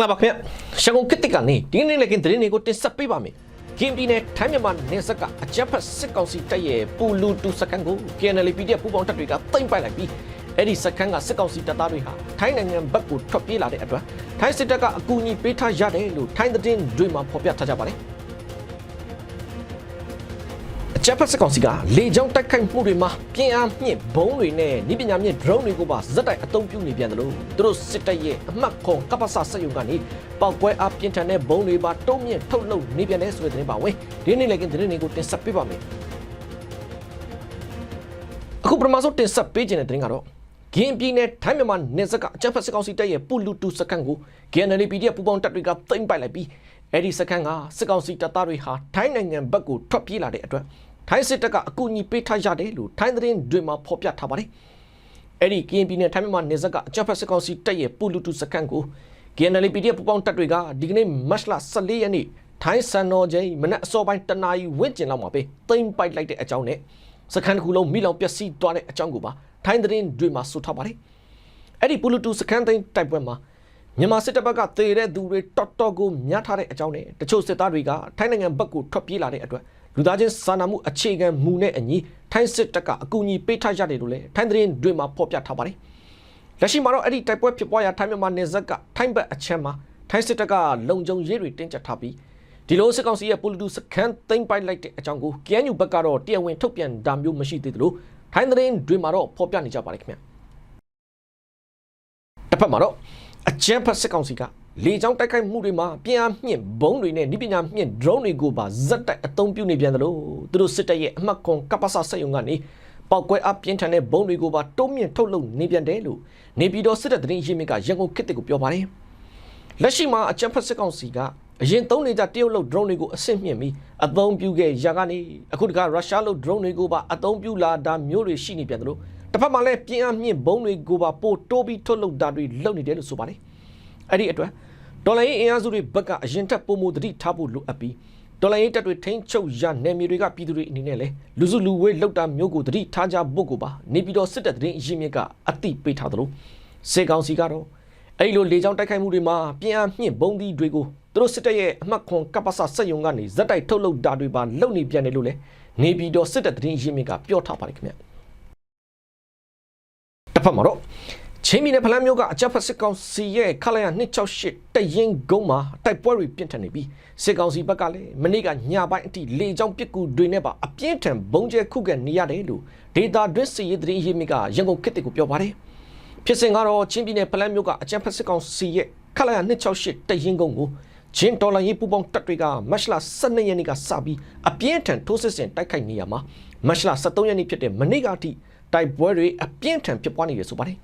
္ဂလာပါခင်ဗျရှကုံခစ်တစ်ကနေဒီနေ့လည်းကင်းသတင်းတွေကိုတင်ဆက်ပေးပါမယ်ကင်းပြည်နယ်ထိုင်းမြန်မာနယ်စပ်ကအကြက်ဖက်စစ်ကောင်စီတပ်ရဲ့ပူလူတူစကန်ကို KNL PDF ပူပေါင်းတပ်တွေကတိမ့်ပိုက်လိုက်ပြီးအဲ့ဒီစကန်ကစစ်ကောင်စီတပ်သားတွေဟာထိုင်းနိုင်ငံဘက်ကိုထွက်ပြေးလာတဲ့အတွက်ထိုင်းစစ်တပ်ကအကူအညီပေးထားရတယ်လို့ထိုင်းသတင်းတွေမှာဖော်ပြထားကြပါတယ် အချက်ဖက်စစ်ကောင်စီကလေကြောင်းတိုက်ခိုက်မှုတွေမှာပြင်းအားမြင့်ဘုံတွေနဲ့ဤပညာမြင့် drone တွေကိုပါဇက်တိုက်အသုံးပြုနေပြန်တယ်လို့သူတို့စစ်တပ်ရဲ့အမှတ်ခွန်ကပ္ပစစက်ယုံကနေပောက်ကွဲအားပြင်းထန်တဲ့ဘုံတွေပါတုံးမြင့်ထုတ်လုပ်နေပြန်တဲ့ဆိုတဲ့သတင်းပါဝင်ဒီနေ့လည်းကသတင်းတွေကိုတင်ဆက်ပေးပါမယ်အခုပထမဆုံးတင်ဆက်ပေးခြင်းတဲ့သတင်းကတော့ဂင်းပြည်နယ်ထိုင်းမြန်မာနယ်စပ်ကအကြမ်းဖက်စစ်ကောင်စီတပ်ရဲ့ပူလူတူစကန်ကို KNL PDF ပူပေါင်းတပ်တွေကသိမ်းပိုက်လိုက်ပြီးအဲ့ဒီစကန်ကစစ်ကောင်စီတပ်သားတွေဟာထိုင်းနိုင်ငံဘက်ကိုထွက်ပြေးလာတဲ့အတွက် ထိုင်းစစ်တပ်ကအကူအညီပေးထားရတယ်လို့ထိုင်းသတင်းတွေမှာဖော်ပြထားပါတယ်။အဲ့ဒီကရင်ပြည်နယ်ထိုင်းမြန်မာနယ်စပ်ကအကြမ်းဖက်စစ်ကောင်စီတပ်ရဲ့ပူလူတူစကန်ကို KNL PDF ပူပေါင်းတပ်တွေကဒီကနေ့မတ်လ14ရက်နေ့ထိုင်းစံတော်ချိန်မနက်အစောပိုင်းတနာရီဝင့်ကျင်လောက်မှာပဲသိမ်းပိုက်လိုက်တဲ့အကြောင်းနဲ့စကန်တစ်ခုလုံးမိလောင်ပျက်စီးသွားတဲ့အကြောင်းကိုပါထိုင်းသတင်းတွေမှာဆိုထားပါတယ်။အဲ့ဒီပူလူတူစကန်သိမ်းတိုက်ပွဲမှာမြန်မာစစ်တပ်ဘက်ကသေတဲ့သူတွေတော်တော်ကိုများထားတဲ့အကြောင်းနဲ့တချို့စစ်သားတွေကထိုင်းနိုင်ငံဘက်ကိုထွက်ပြေးလာတဲ့အတွက် လူသားချင်းစာနာမှုအခြေခံမူနဲ့အညီထိုင်းစစ်တပ်ကအကူအညီပေးထားကြတယ်လို့လည်းထိုင်းသတင်းတွေမှာဖော်ပြထားပါတယ်။လက်ရှိမှာတော့အဲ့ဒီတိုက်ပွဲဖြစ်ပွားရာထိုင်းမြန်မာနယ်စပ်ကထိုင်းဘက်အချမ်းမှာထိုင်းစစ်တပ်ကလုံခြုံရေးတွေတင်းကျပ်ထားပြီးဒီလိုစစ်ကောင်စီရဲ့ပူလီတူစခန်းသိမ်းပိုက်လိုက်တဲ့အကြောင်းကို KNU ဘက်ကတော့တရားဝင်ထုတ်ပြန်တာမျိုးမရှိသေးသလိုထိုင်းသတင်းတွေမှာတော့ဖော်ပြနေကြပါတယ်ခင်ဗျာ။တစ်ဖက်မှာတော့အချမ်းဖက်စစ်ကောင်စီက လေကြောင်းတိုက်ခိုက်မှုတွေမှာပြင်းအားမြင့်ဘုံတွေနဲ့နိပညာမြင့် drone တွေကိုပါဇက်တိုက်အသုံးပြုနေပြန်တယ်လို့သူတို့စစ်တပ်ရဲ့အမှတ်ကွန်ကပ္ပစစက်ယုံကနေပောက်ကွဲအပြင်းထန်တဲ့ဘုံတွေကိုပါတုံးမြင့်ထုတ်လုပ်နေပြန်တယ်လို့နေပြည်တော်စစ်တပ်သတင်းရင်းမြစ်ကရန်ကုန်ခေတ်တစ်ကိုပြောပါတယ်လက်ရှိမှာအကြံဖက်စစ်ကောင်စီကအရင်သုံးနေကြတရုတ်လုတ် drone တွေကိုအဆင့်မြင့်ပြီးအသုံးပြုခဲ့ရာကနေအခုတခါရုရှားလုတ် drone တွေကိုပါအသုံးပြုလာတာမျိုးတွေရှိနေပြန်တယ်လို့တစ်ဖက်မှာလည်းပြင်းအားမြင့်ဘုံတွေကိုပါပို့တိုးပြီးထုတ်လုပ်တာတွေလုပ်နေတယ်လို့ဆိုပါတယ်အဲ့ဒီအတွက် ဒေါ်လာရေးအင်အားစုတွေဘက်ကအရင်ထက်ပုံမူတတိထားဖို့လိုအပ်ပြီးဒေါ်လာရေးတက်တွေထိန်းချုပ်ရနယ်မြေတွေကပြည်သူတွေအနေနဲ့လည်းလူစုလူဝေးလောက်တာမျိုးကိုတတိထားကြဖို့ကိုပါနေပြည်တော်စစ်တပ်သတင်းအရင်းမြစ်ကအသိပေးထားသလိုစေကောင်စီကတော့အဲ့လိုလေကြောင်းတိုက်ခိုက်မှုတွေမှာပြင်းအားမြင့်ဘုံဒီတွေကိုသူတို့စစ်တပ်ရဲ့အမှတ်ခွန်ကပ္ပစစက်ယုံကနေဇက်တိုက်ထုတ်လုပ်တာတွေပါလုပ်နေပြန်တယ်လို့လည်းနေပြည်တော်စစ်တပ်သတင်းအရင်းမြစ်ကပြောထားပါတယ်ခင်ဗျတစ်ဖက်မှာတော့ ချင်းမီနဲ့ဖလန်းမျိုးကအကြပ်ဖက်စစ်ကောင်စီရဲ့ခလာရ268တရင်ကုန်းမှာတိုက်ပွဲတွေပြင်းထန်နေပြီးစစ်ကောင်စီဘက်ကလည်းမနေ့ကညပိုင်းအထိလေကြောင်းပစ်ကူတွေနဲ့ပါအပြင်းထန်ဘုံကျဲခုခံနေရတယ်လို့ဒေတာဒွစ်စီရေးသတင်းရေးမြစ်ကရန်ကုန်ခေတ်ကိုပြောပါတယ်ဖြစ်စဉ်ကတော့ချင်းပြည်နယ်ဖလန်းမျိုးကအကြပ်ဖက်စစ်ကောင်စီရဲ့ခလာရ268တရင်ကုန်းကိုချင်းဒေါ်လာရေးပူပေါင်းတပ်တွေကမတ်လ12ရက်နေ့ကစပြီးအပြင်းထန်ထိုးစစ်ဆင်တိုက်ခိုက်နေရမှာမတ်လ13ရက်နေ့ဖြစ်တဲ့မနေ့ကအထိတိုက်ပွဲတွေအပြင်းထန်ဖြစ်ပွားနေတယ်ဆိုပါတယ်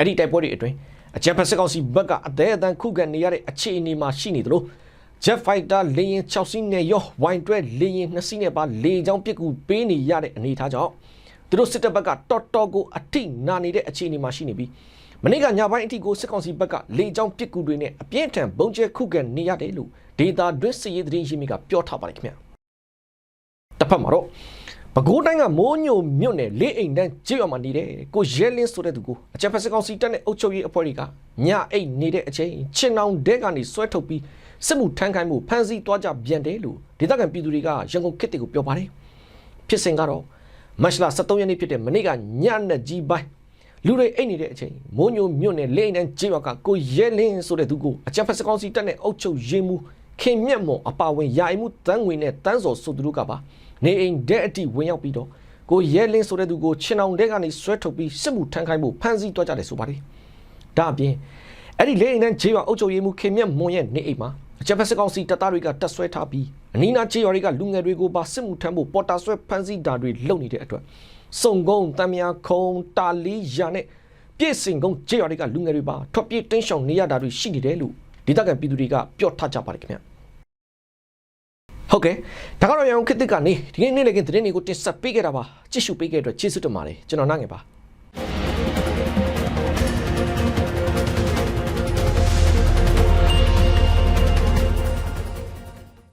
အဲ့ဒီတိုက်ပွဲတွေအတွင်းအကြံဖက်စစ်ကောင်စီဘက်ကအသေးအတန်ခုခံနေရတဲ့အခြေအနေမှာရှိနေသလို Jet Fighter လေယာဉ်6စီးနဲ့ရော Y12 လေယာဉ်2စီးနဲ့ပါလေကြောင်းပစ်ကူပေးနေရတဲ့အနေအထားကြောင့်သူတို့စစ်တပ်ဘက်ကတော်တော်ကိုအထိနာနေတဲ့အခြေအနေမှာရှိနေပြီးမနေ့ကညပိုင်းအထိကိုစစ်ကောင်စီဘက်ကလေကြောင်းပစ်ကူတွေနဲ့အပြင်းထန်ဘုံကျဲခုခံနေရတယ်လို့ဒေတာတွင်းစစ်ရေးသတင်းရင်းမြစ်ကပြောထားပါတယ်ခင်ဗျာတစ်ဖက်မှာတော့ ပဲခူးတိုင်းကမိုးညိုမြို့နယ်လေးအိမ်တန်းကျေးရွာမှာနေတဲ့ကိုရဲလင်းဆိုတဲ့သူကိုအကြံဖက်စစ်ကောင်စီတပ်နဲ့အုပ်ချုပ်ရေးအဖွဲ့တွေကညအိတ်နေတဲ့အချိန်ချင်းအောင်တဲကနေဆွဲထုတ်ပြီးစစ်မှုထမ်းခိုင်းမှုဖမ်းဆီးသွားကြပြန်တယ်လို့ဒေသခံပြည်သူတွေကရန်ကုန်ခေတ်တွေကိုပြောပါတယ်ဖြစ်စဉ်ကတော့မတ်လ23ရက်နေ့ဖြစ်တဲ့မနေ့ကညနေကြီးပိုင်းလူတွေအိတ်နေတဲ့အချိန်မိုးညိုမြို့နယ်လေးအိမ်တန်းကျေးရွာကကိုရဲလင်းဆိုတဲ့သူကိုအကြံဖက်စစ်ကောင်စီတပ်နဲ့အုပ်ချုပ်ရေးမှုခင်မြတ်မွန်အပါဝင်ယာယီမှုတန်းငွေနဲ့တန်းစော်ဆိုသူတို့ကပါ နေအိမ်တဲ့အထိဝင်ရောက်ပြီးတော့ကိုရဲလင်းဆိုတဲ့သူကိုချင်းအောင်တဲ့ကနေဆွဲထုတ်ပြီးစစ်မှုထမ်းခိုင်းမှုဖမ်းဆီးသွားကြတယ်ဆိုပါတယ်။ဒါအပြင်အဲ့ဒီလေအိမ်နဲ့ဂျေးရွာအုပ်ချုပ်ရေးမှုခင်မြတ်မွန်ရဲ့နေအိမ်မှာအချက်ဖက်စကောင်စီတပ်သားတွေကတက်ဆွဲထားပြီးအနီးနားဂျေးရွာတွေကလူငယ်တွေကိုပါစစ်မှုထမ်းဖို့ပေါ်တာဆွဲဖမ်းဆီးတာတွေလုပ်နေတဲ့အတွက်စုံကုန်းတမ်းမြခုံတာလီယာနဲ့ပြည့်စင်ကုန်းဂျေးရွာတွေကလူငယ်တွေပါထွက်ပြေးတင်းရှောင်နေရတာတွေရှိနေတယ်လို့ဒေသခံပြည်သူတွေကပြောထားကြပါတယ်ခင်ဗျာ။ ဟုတ်ကဲ့ဒါကတော့ရန်ကုန်ခေတ်သစ်ကနေဒီနေ့နေ့လည်းကသတင်းတွေကိုတင်ဆက်ပေးခဲ့တာပါကြည့်ရှုပေးခဲ့တဲ့အတွက်ကျေးဇူးတင်ပါတယ်ကျွန်တော်နိုင်ငယ်ပါ